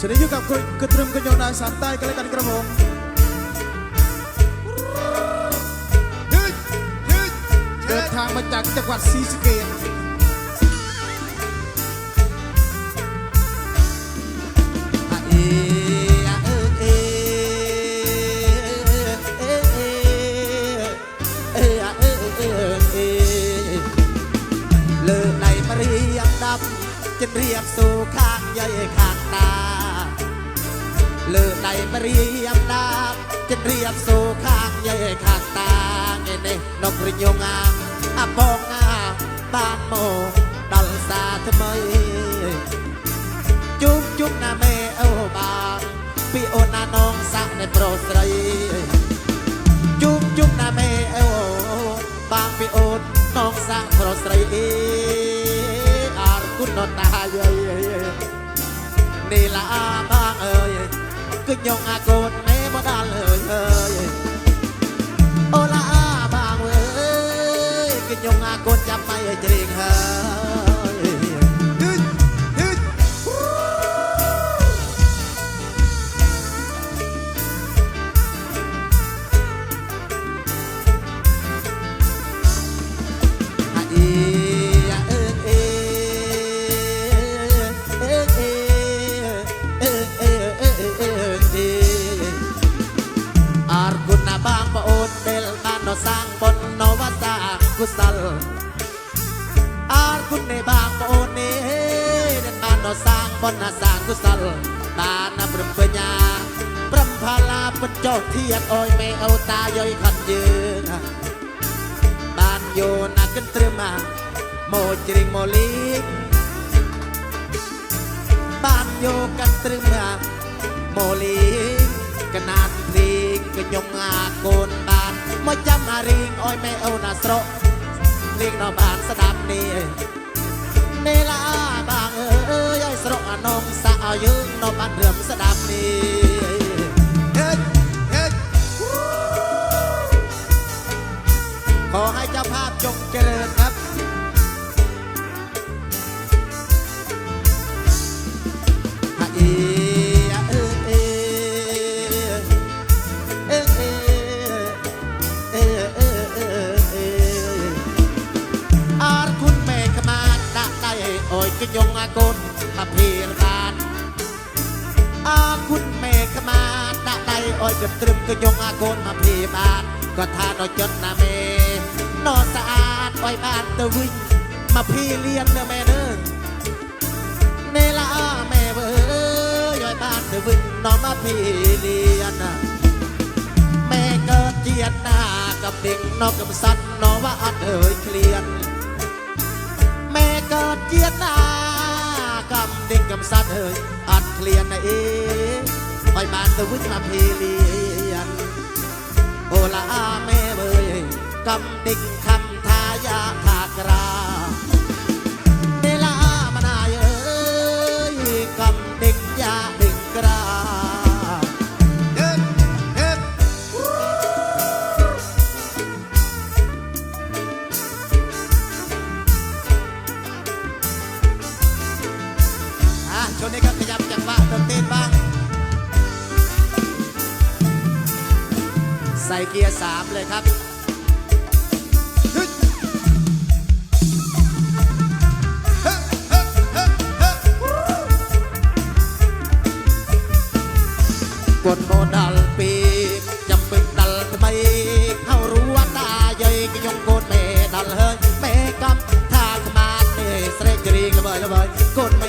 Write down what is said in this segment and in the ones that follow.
เสนอยู่กับกระตรึมกระยองนายสามใตกันเลยกันกระบงเดินทางมาจากจังหวัดศรีสะเกษเลิกในมาเรียงดับจะเรียกสู่ข้างใหญ่ข้างตา លើដៃប្រៀបដាបចិត្តរៀបសូខាងយាយខាងតាឯនេះនករញងអាអបងអាបានមកដល់សាថ្មីជុំជុំណាមេអូបានពីអូនណានងសាក់នៃប្រុសស្រីជុំជុំណាមេអូបានពីអូននងសាក់ប្រុសស្រីអីអរគុណដល់តាយាយនេះឡាបងអើយ គឺញងអាកូនមេមកដល់ហើយហើយអូឡាបងអើយគឺញងអាកូនចាំបាយឲ្យជ្រៀងហើយ បណ្ណាសាកុសលបានប្រពញ្ញាប្រំផលាបញ្ចុះធៀបអយមេអូតាយយខត់យើងបានយោណាកិនត្រឹមមកជ្រៀងម៉ូលីបានយោកាត់ត្រឹមម៉ូលីកណាត់ព្រីកញុំអាកូនបានមកចាំអារីងអយមេអូណាស្រកព្រីងដល់បានស្ដាប់នេះ เอานลาบางเอ้ยสระนองสาวยืนนอบานเรื่มสดับนี่ยืดยืดขอให้เจ้าภาพจงเจริญครับ มาพี่เลี้ยงเด้อแม่เด้อเนลาแม่เบยย้อยบ้านเธอวิ่งนอนมาพี่เลียนน่ะแม่เกิดเจียนหน้ากับเด็กนอกกับสัตว์นอว่าอัดเอ่ยเคลียนแม่เกิดเจียนหน้ากับเด็กกับสัตว์เอ่ยอัดเคลียนนะเองไปบ้านเธอวิ่งมาพี่เลียนโอลาแม่เบยกำดิ่งคำทายาทากรา ใส่เกียร์สามเลยครับกดโมดัลปีจำเป็นดัลทำไมเขารู้ว่าตาใหญ่ก็ยงโกนเมดัลเฮ้ยเมกำท่าขมานเนสเรกรีกระเบยระเบยโกนเม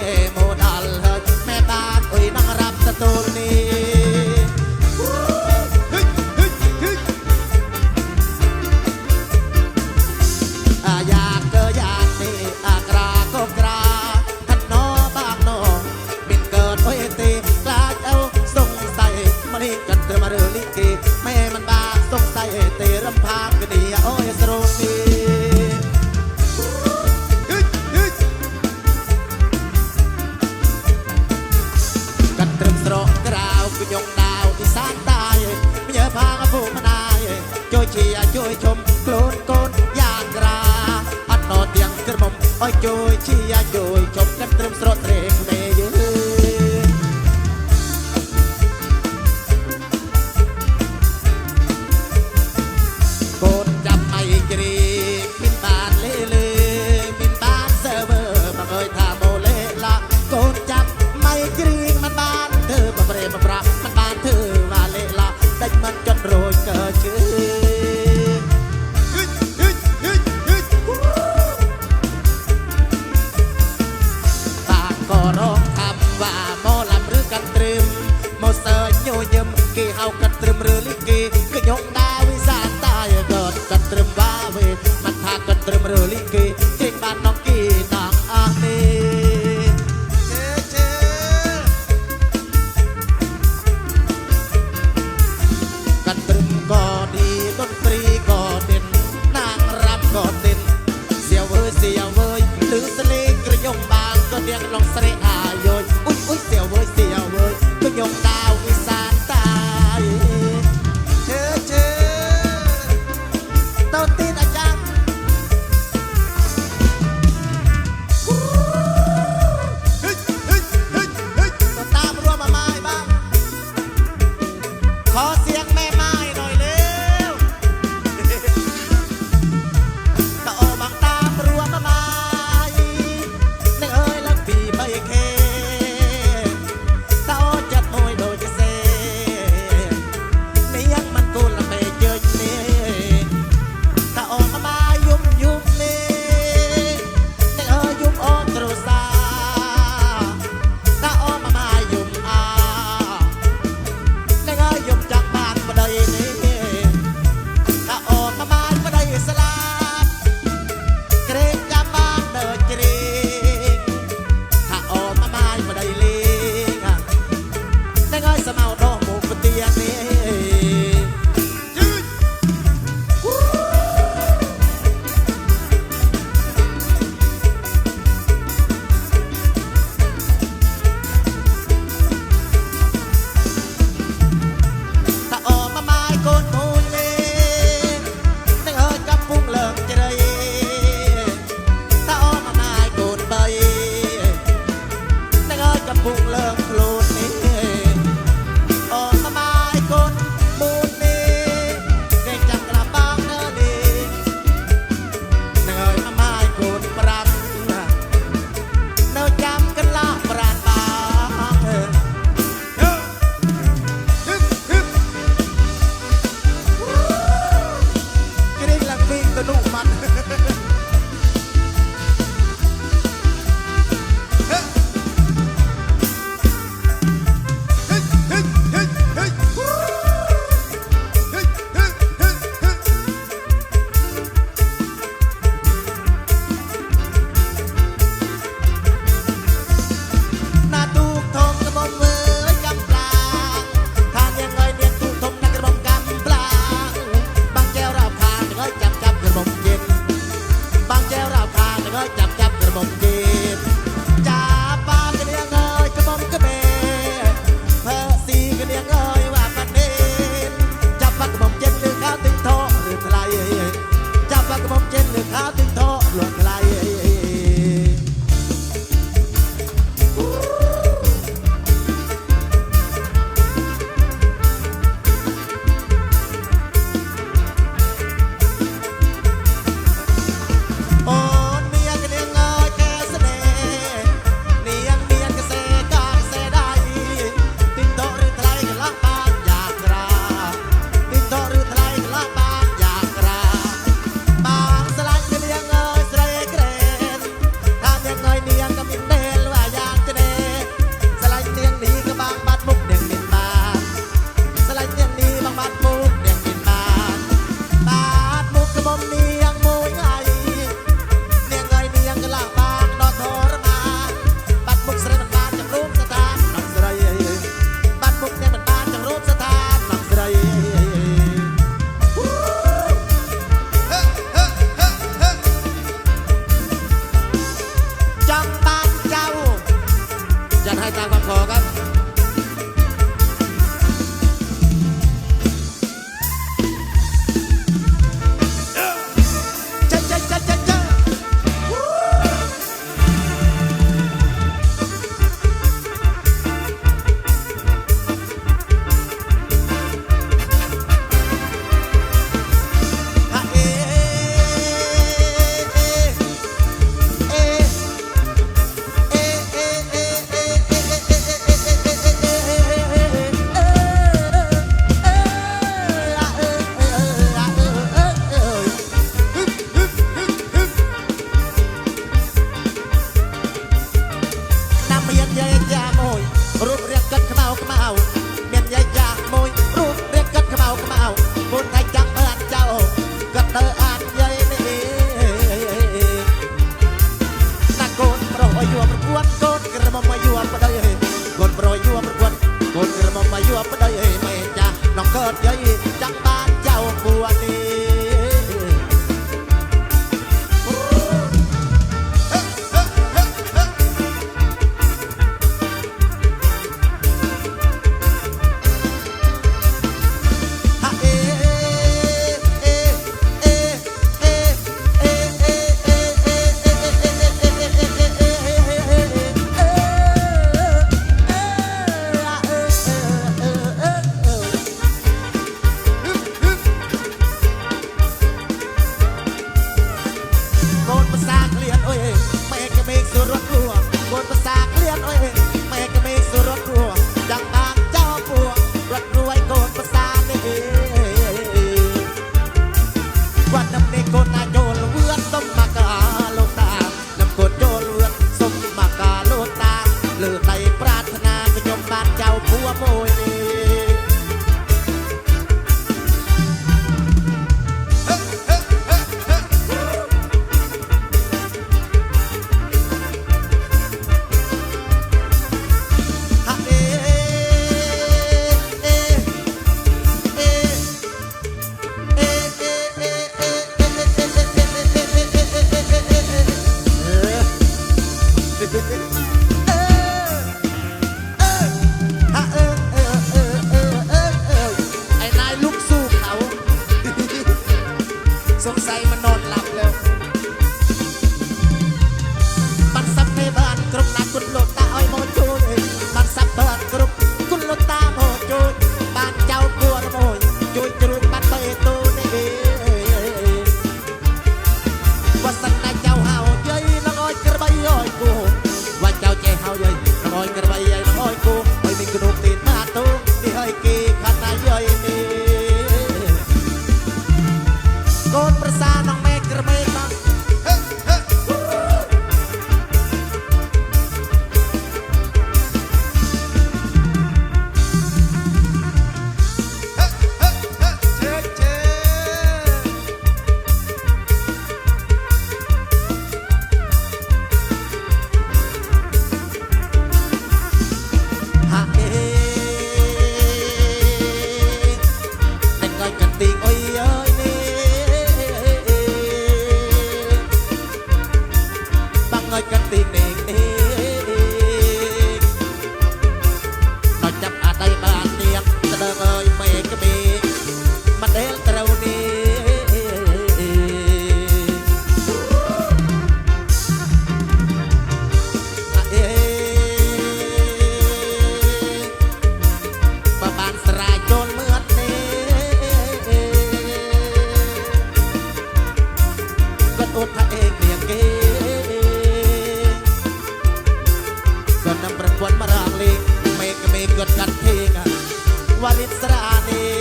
วาริสรานีฮะ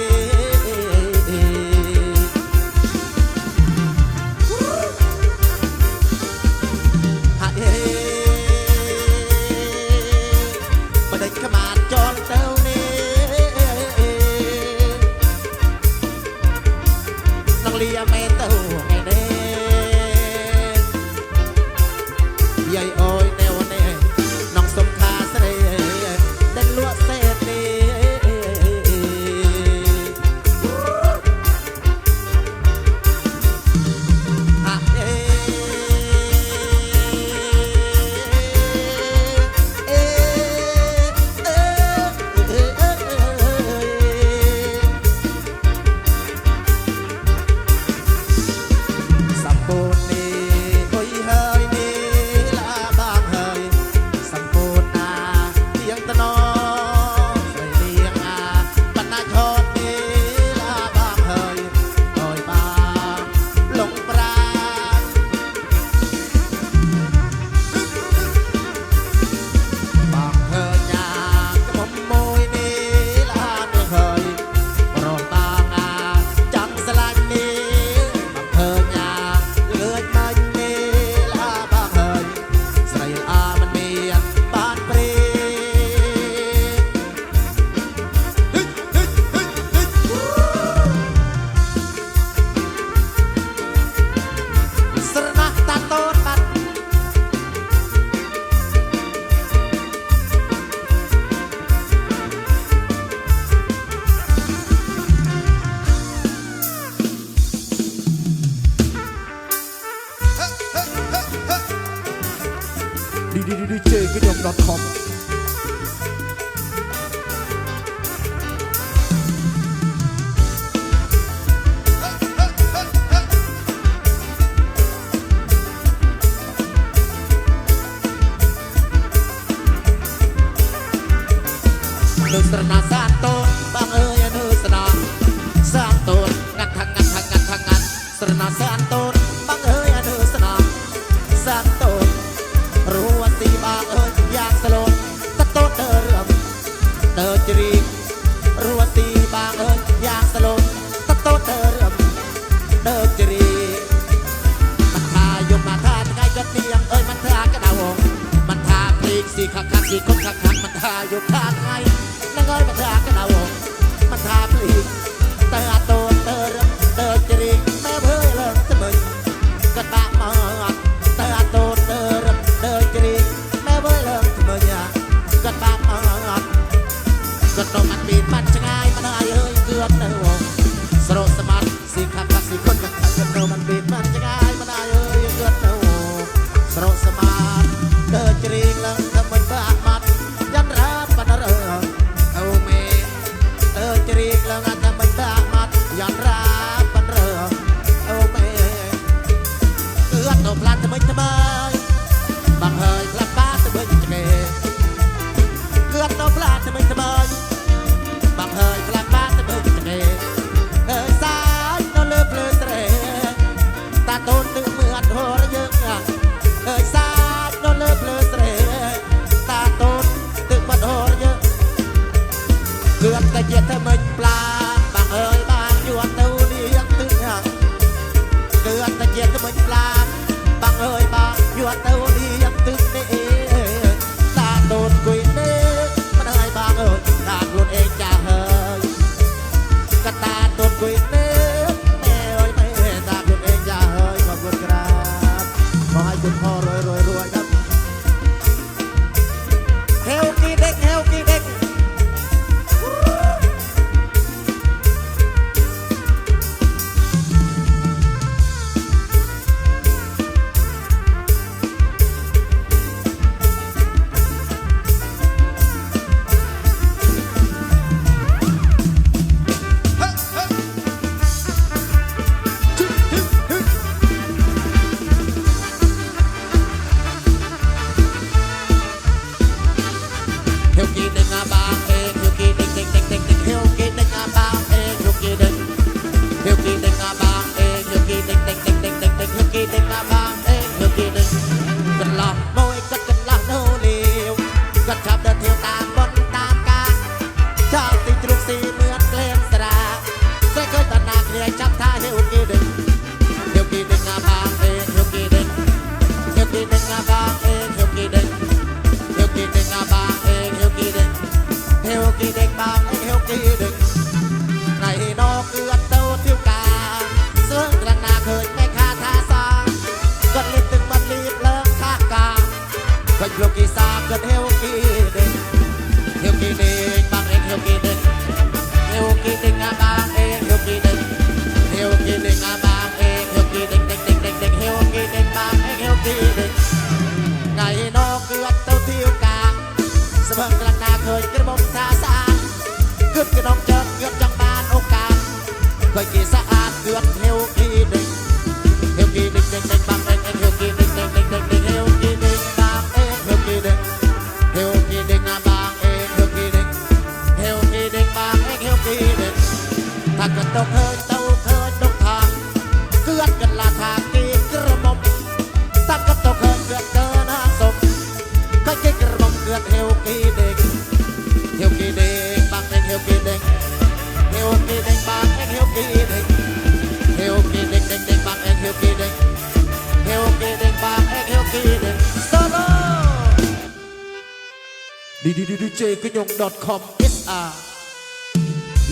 ดีเจกยง .com sr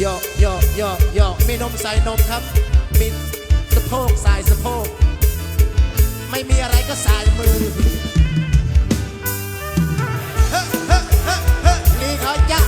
ยอกยอกยอกยอกมีนมใส่นมครับ มีสะโพกใส่สะโพก ไม่มีอะไรก็ใส่มือ เฮ้เฮ้เฮ้เฮ้ลีเขาจะ